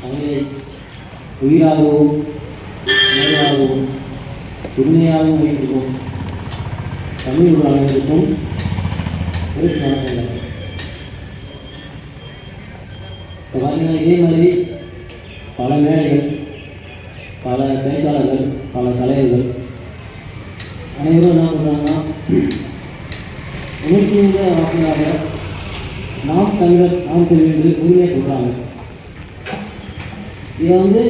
தமிழை உயிராகவும் நேராகவும் உண்மையாகவும் வைத்திருக்கும் தமிழ் உள்ள அனைவருக்கும் சிறப்பு வணக்கங்கள். இப்போ பார்த்தீங்கன்னா இதே மாதிரி பல மேடைகள் பல பேச்சாளர்கள் பல தலைவர்கள் அனைவரும் என்ன பண்ணுறாங்கன்னா உணர்ச்சியுள்ள வாக்கினாக நாம் தமிழர் நாம் தெரிவித்து என்று உரிமையை சொல்கிறாங்க இதை வந்து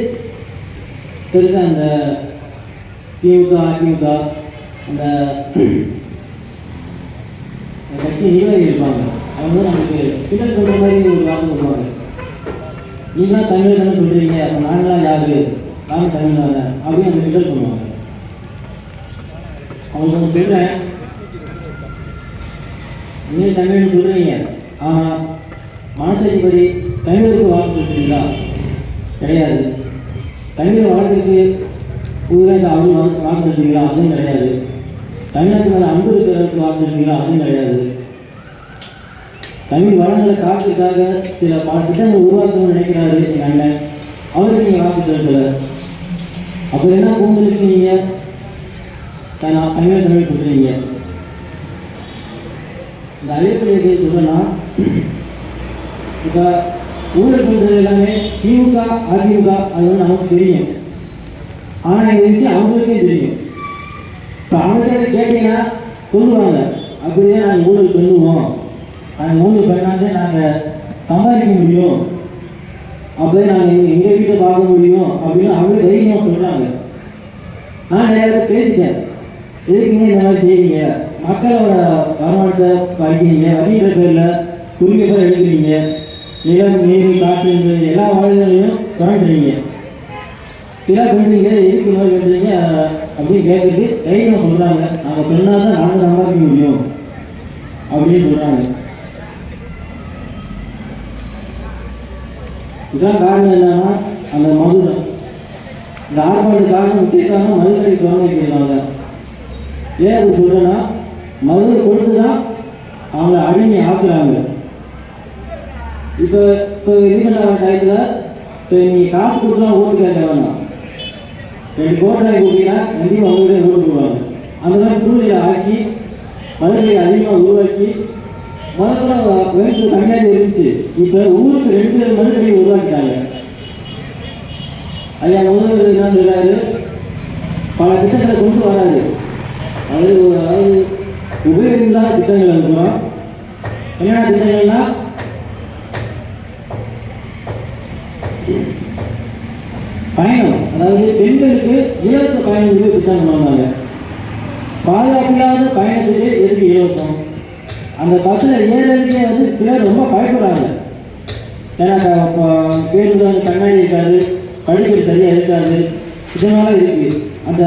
இப்போ அந்த திமுக அதிமுக அந்த கட்சி நிர்வாகி இருப்பாங்க. அவங்க வந்து நமக்கு பின்னர் சொல்கிற மாதிரி ஒரு வார்த்தை சொல்லுவாங்க நீங்களாம் தமிழ் என்ன சொல்கிறீங்க அப்போ நாங்களாம் யாரு? நானும் தமிழ் தானே அப்படின்னு அந்த கிண்டல் பண்ணுவாங்க. அவங்களுக்கு ஒன்று சொல்கிறேன் நீங்கள் தமிழ்னு சொல்கிறீங்க ஆனால் மனசைப்படி தமிழருக்கு வாக்கு கொடுத்தீங்களா? கிடையாது. தமிழ் வாழ்க்கைக்கு புதுதாக அவங்க வாழ்ந்துருக்கீங்களா அதுவும் கிடையாது. தமிழ்நாட்டு மேலே அன்பு இருக்கிறவருக்கு வாழ்ந்துருக்கீங்களா அதுவும் கிடையாது. தமிழ் வளங்களை காக்கிறதுக்காக சில பல திட்டங்கள் உருவாக்கணும்னு நினைக்கிறாரு எங்கள் அண்ணன். அவருக்கு நீங்கள் வாக்கு செலுத்தலை. அப்போ என்ன உங்களுக்கு நீங்கள் நான் தமிழ் தமிழ் கொடுக்குறீங்க இந்த அறிவிப்பில் எப்படி சொல்லணும்னா இப்போ ஊழல் பண்ணுறது எல்லாமே திமுக அதிமுக அது வந்து நமக்கு தெரியும். ஆனால் இந்த அவங்களுக்கே தெரியும். இப்போ அவங்ககிட்ட கேட்டீங்கன்னா சொல்லுவாங்க. அப்படியே நாங்கள் ஊழல் பண்ணுவோம். நாங்கள் ஊழல் பண்ணாதே நாங்கள் சம்பாதிக்க முடியும். அப்படியே நாங்கள் எங்கள் வீட்டை பார்க்க முடியும் அப்படின்னு அவங்களே தைரியமாக சொல்கிறாங்க நான் நிறைய பேசிட்டேன். எதுக்குங்க இந்த மாதிரி செய்யுங்க மக்களோட வருமானத்தை படிக்கிறீங்க அப்படின்ற பேரில் குறுகிய பேர் எடுக்கிறீங்க. நிலம் நீர் காற்று இந்த எல்லா வாழ்க்கைகளையும் குறைஞ்சிறீங்க இதெல்லாம் பண்ணுறீங்க எதுக்கு நோய் பண்ணுறீங்க அப்படின்னு கேட்டுட்டு தைரியம் சொல்கிறாங்க நாங்கள் பெண்ணாக தான் நாங்கள் சம்பாதிக்க முடியும். அப்படின்னு சொல்கிறாங்க இதுதான் காரணம் என்னன்னா அந்த மது தான் இந்த ஆர்ப்பாட்டு காரணம் முக்கிய காரணம் மதுக்கடை திறந்து வைக்கிறாங்க ஏன் அது சொல்கிறேன்னா மது கொடுத்து தான் அவங்க அடிமை ஆக்குறாங்க இப்போ இப்போ ரீசெண்டாக டயத்தில் இப்போ நீங்கள் காசு கொடுத்தா ஓட்டு கேட்க வேண்டாம் ரெண்டு கோடி கோட்டாய் கொடுத்தீங்கன்னா கண்டிப்பாக அவங்களே ஓட்டு போடுவாங்க அந்த மாதிரி சூழ்நிலை ஆக்கி மதுரை அதிகமாக உருவாக்கி முதல்ல வயசு கம்மியாக இருந்துச்சு. இப்போ ஊருக்கு ரெண்டு மதுரை உருவாக்கிட்டாங்க. ஐயா முதல்வர் என்ன சொல்கிறாரு பல திட்டங்களை கொண்டு வராது. அது அதாவது உபயோகமில்லாத திட்டங்கள் இருக்கிறோம் என்னென்ன திட்டங்கள்னா அதாவது பெண்களுக்கு இலவச பயணத்துக்கு திட்டம் கொண்டு வந்தாங்க பாதுகாப்பில்லாத பயணத்துக்கு எதுக்கு இலவசம்? அந்த பஸ்ஸில் ஏறதுக்கே வந்து சிலர் ரொம்ப பயப்படுறாங்க. ஏன்னா இப்போ பேருந்து வந்து கண்ணாடி இருக்காது படிக்கிறது சரியாக இருக்காது இதனால இருக்கு. அந்த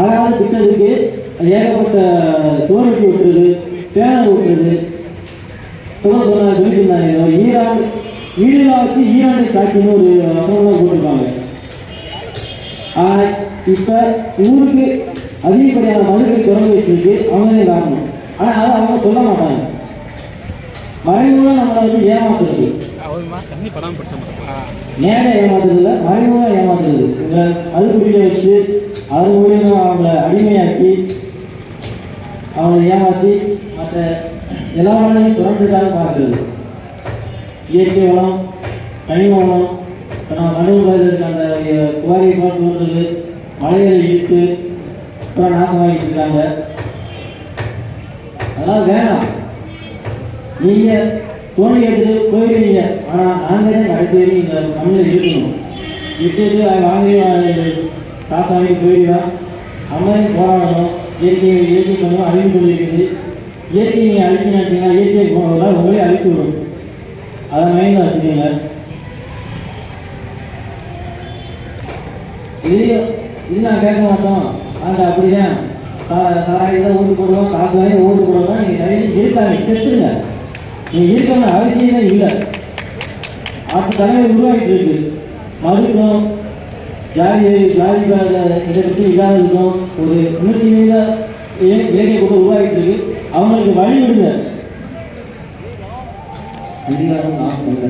ஆறாவது திட்டத்துக்கு ஏகப்பட்ட தோல்வி விட்டுறது பேனர் விட்டுறது சொல்ல சொன்ன சொல்லியிருந்தாங்க ஈரான் ஈழாவுக்கு ஈரானை தாக்கின்னு ஒரு வசனம்லாம் போட்டிருக்காங்க. ஆனால் இப்போ ஊருக்கு அதிகப்படியான மனுக்களை திறந்து வச்சிருக்கு. அவங்களே காரணம். ஆனால் அதை அவங்க சொல்ல மாட்டாங்க. மறைமுகம் நம்மளை வந்து ஏமாத்துறது. நேரம் தண்ணி இல்லை மறைமுகம் ஏமாத்துறது. உங்களை அது புரிய வச்சு அது மூலியமாக அவங்கள அடிமையாக்கி அவங்களை ஏமாற்றி மற்ற எல்லா வளங்களையும் துறந்துட்டாங்க பார்க்குறது இயற்கை வளம் கனிம வளம் நம்ம கடவுள் இருக்க அந்த குவாரி பார்த்து தோன்றது மலைகளை இழுத்து இப்போ நாசமாகிட்டு இருக்காங்க. அதெல்லாம் வேணாம். நீங்கள் தோணி எடுத்து போயிடுவீங்க ஆனால் நாங்கள் கடைசி வரைக்கும் இந்த தமிழில் இருக்கணும். விட்டுட்டு அவன் வாங்கி காசு வாங்கி போயிடுவேன் அம்மையும் போராடணும். இயற்கையை இயற்கை கொஞ்சம் அழிவு கொண்டிருக்குது இயற்கையை அழிச்சு அழிக்கணும் இயற்கை போனதெல்லாம் உங்களே அழித்து விடும். அதை மைண்டில் வச்சுக்கோங்க. இது இது நான் கேட்க மாட்டோம். அந்த அப்படிதான் சாராயி தான் ஓட்டு போடுவோம் காசு வாங்கி ஓட்டு போடுவோம் நீங்கள் நிறைய இருக்காங்க செத்துருங்க நீங்கள் இருக்கணும் அவசியமே இல்லை. அப்படி தலைமை உருவாகிட்டு இருக்கு. மறுக்கணும். ஜாதி ஜாதி இதை பற்றி இல்லாத இருக்கும் ஒரு உணர்ச்சி மீத இலக்கிய கூட உருவாகிட்டு இருக்கு. அவங்களுக்கு வழி விடுங்க. அதிகாரம் நான் சொல்ல